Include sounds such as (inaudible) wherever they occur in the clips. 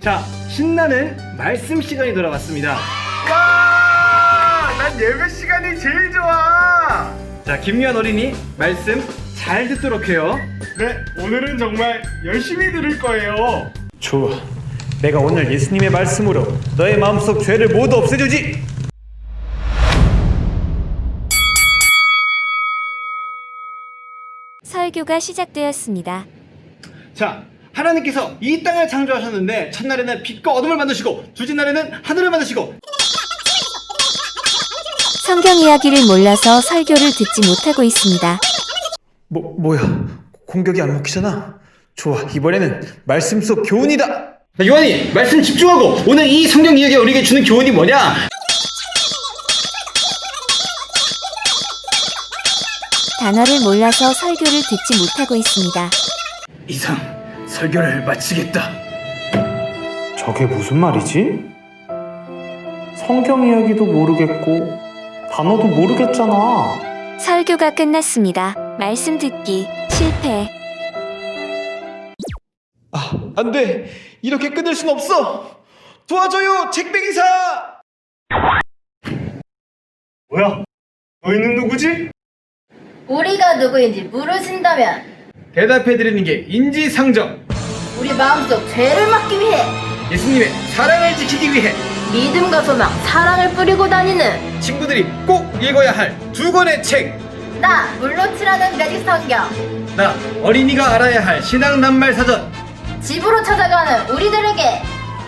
자, 신나는 말씀 시간이 돌아왔습니다. 와! 난 예배 시간이 제일 좋아! 자, 김유한 어린이 말씀 잘 듣도록 해요. 네, 오늘은 정말 열심히 들을 거예요. 좋아. 내가 오늘 예수님의 말씀으로 너의 마음속 죄를 모두 없애주지. 설교가 시작되었습니다. 자, 하나님께서 이 땅을 창조하셨는데 첫날에는 빛과 어둠을 만드시고 둘째 날에는 하늘을 만드시고 성경 이야기를 몰라서 설교를 듣지 못하고 있습니다. 뭐 뭐야? 공격이 안 먹히잖아. 좋아. 이번에는 말씀 속 교훈이다. 자, 요한이 말씀 집중하고 오늘 이 성경 이야기가 우리에게 주는 교훈이 뭐냐? 단어를 몰라서 설교를 듣지 못하고 있습니다. 이상 설교를 마치겠다. 저게 무슨 말이지? 성경 이야기도 모르겠고 단어도 모르겠잖아. 설교가 끝났습니다. 말씀 듣기 실패. 아, 안 돼. 이렇게 끊을 순 없어. 도와줘요, 책배기사. 뭐야? 너희는 누구지? 우리가 누구인지 물으신다면 대답해드리는 게 인지상정. 우리 마음속 죄를 막기 위해 예수님의 사랑을 지키기 위해 믿음과 소망, 사랑을 뿌리고 다니는 친구들이 꼭 읽어야 할 두 권의 책. 나 물로치라는 매직 성경 나 어린이가 알아야 할 신앙 낱말 사전. 집으로 찾아가는 우리들에게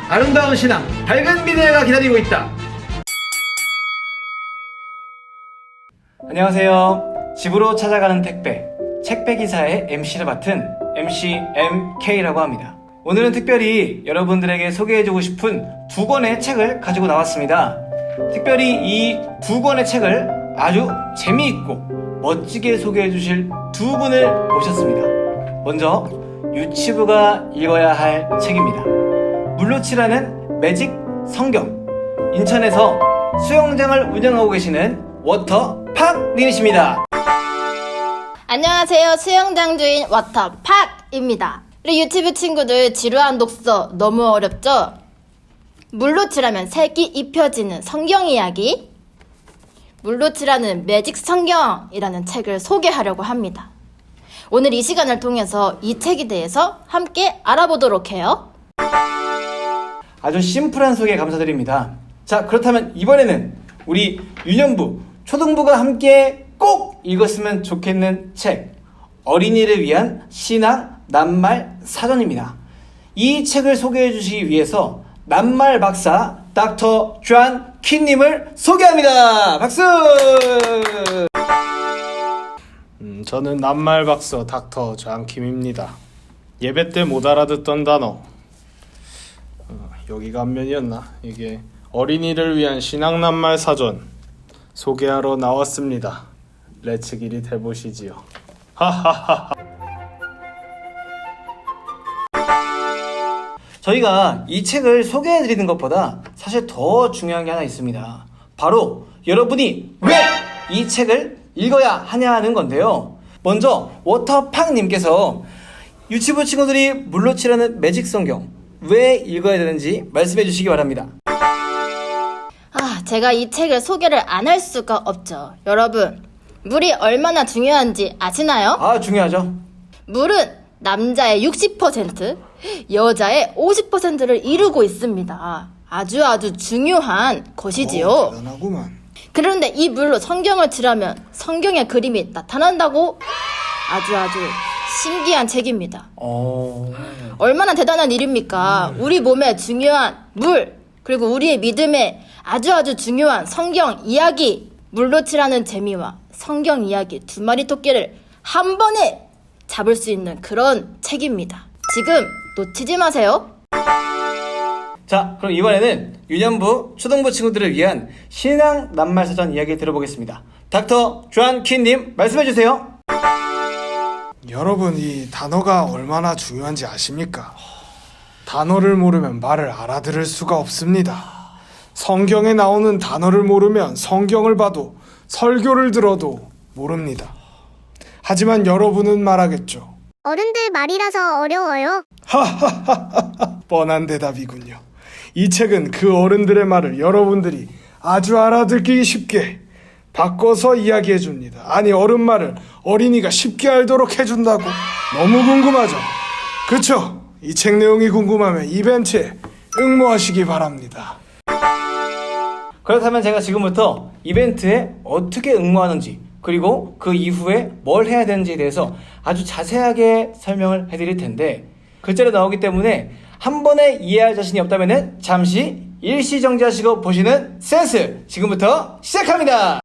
아름다운 신앙, 밝은 미래가 기다리고 있다. 안녕하세요. 집으로 찾아가는 택배, 책배 기사의 MC를 맡은 MC MK라고 합니다. 오늘은 특별히 여러분들에게 소개해주고 싶은 두 권의 책을 가지고 나왔습니다. 특별히 이 두 권의 책을 아주 재미있고 멋지게 소개해주실 두 분을 모셨습니다. 먼저 유치부가 읽어야 할 책입니다. 물로치라는 매직 성경. 인천에서 수영장을 운영하고 계시는 워터 팍 님이십니다. 안녕하세요. 수영장 주인 워터팍입니다. 우리 유튜브 친구들 지루한 독서 너무 어렵죠? 물로치라면 색이 입혀지는 성경 이야기. 물로치라는 매직 성경이라는 책을 소개하려고 합니다. 오늘 이 시간을 통해서 이 책에 대해서 함께 알아보도록 해요. 아주 심플한 소개 감사드립니다. 자, 그렇다면 이번에는 우리 유년부, 초등부가 함께 꼭 읽었으면 좋겠는 책. 어린이를 위한 신앙 낱말 사전입니다. 이 책을 소개해 주시기 위해서 낱말 박사 닥터 존 킨님을 소개합니다. 박수! 음, 저는 낱말 박사 닥터 장킴입니다. 예배 때 못 알아듣던 단어. 어, 여기가 앞면이었나? 이게 어린이를 위한 신앙 낱말 사전 소개하러 나왔습니다. 렛츠 기릿 해보시지요. 하하하. 저희가 이 책을 소개해 드리는 것보다 사실 더 중요한 게 하나 있습니다. 바로 여러분이 왜 이 책을 읽어야 하냐 하는 건데요. 먼저 워터팍님께서 유치부 친구들이 물로치라는 매직 성경 왜 읽어야 되는지 말씀해 주시기 바랍니다. 아, 제가 이 책을 소개를 안 할 수가 없죠 여러분 물이 얼마나 중요한지 아시나요? 아 중요하죠. 물은 남자의 60%, 여자의 50%를 이루고 있습니다. 아주 아주 중요한 것이지요. 대단하구만. 그런데 이 물로 성경을 칠하면 성경의 그림이 나타난다고 아주 아주 신기한 책입니다. 어... 얼마나 대단한 일입니까? 우리 몸에 중요한 물, 그리고 우리의 믿음에 아주 아주 중요한 성경 이야기, 물로 칠하는 재미와 성경 이야기 두 마리 토끼를 한 번에 잡을 수 있는 그런 책입니다. 지금 놓치지 마세요. 자 그럼 이번에는 유년부, 초등부 친구들을 위한 신앙 낱말 사전 이야기 들어보겠습니다. 닥터 존 킨님 말씀해 주세요. 여러분 이 단어가 얼마나 중요한지 아십니까? 단어를 모르면 말을 알아들을 수가 없습니다. 성경에 나오는 단어를 모르면 성경을 봐도 설교를 들어도 모릅니다. 하지만 여러분은 말하겠죠. 어른들 말이라서 어려워요. 하하하하 뻔한 대답이군요. 이 책은 그 어른들의 말을 여러분들이 아주 알아듣기 쉽게 바꿔서 이야기해 줍니다. 아니 어른 말을 어린이가 쉽게 알도록 해준다고 너무 궁금하죠? 그쵸? 이 책 내용이 궁금하면 이벤트에 응모하시기 바랍니다. 그렇다면 제가 지금부터 이벤트에 어떻게 응모하는지 그리고 그 이후에 뭘 해야 되는지에 대해서 아주 자세하게 설명을 해드릴 텐데 글자로 나오기 때문에 한 번에 이해할 자신이 없다면 잠시 일시정지하시고 보시는 센스 지금부터 시작합니다.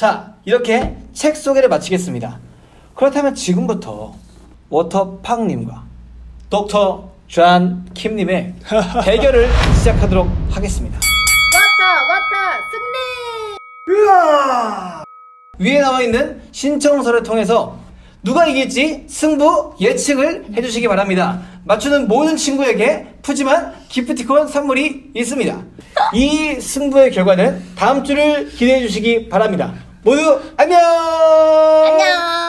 자, 이렇게 책 소개를 마치겠습니다. 그렇다면 지금부터 워터팍님과 독터 존 킴님의 (laughs) 대결을 시작하도록 하겠습니다. 왔다 왔다 승리 위에 나와 있는 신청서를 통해서 누가 이길지 승부 예측을 해주시기 바랍니다. 맞추는 모든 친구에게 푸짐한 기프티콘 선물이 있습니다. 이 승부의 결과는 다음 주를 기대해 주시기 바랍니다. 모두 안녕! 안녕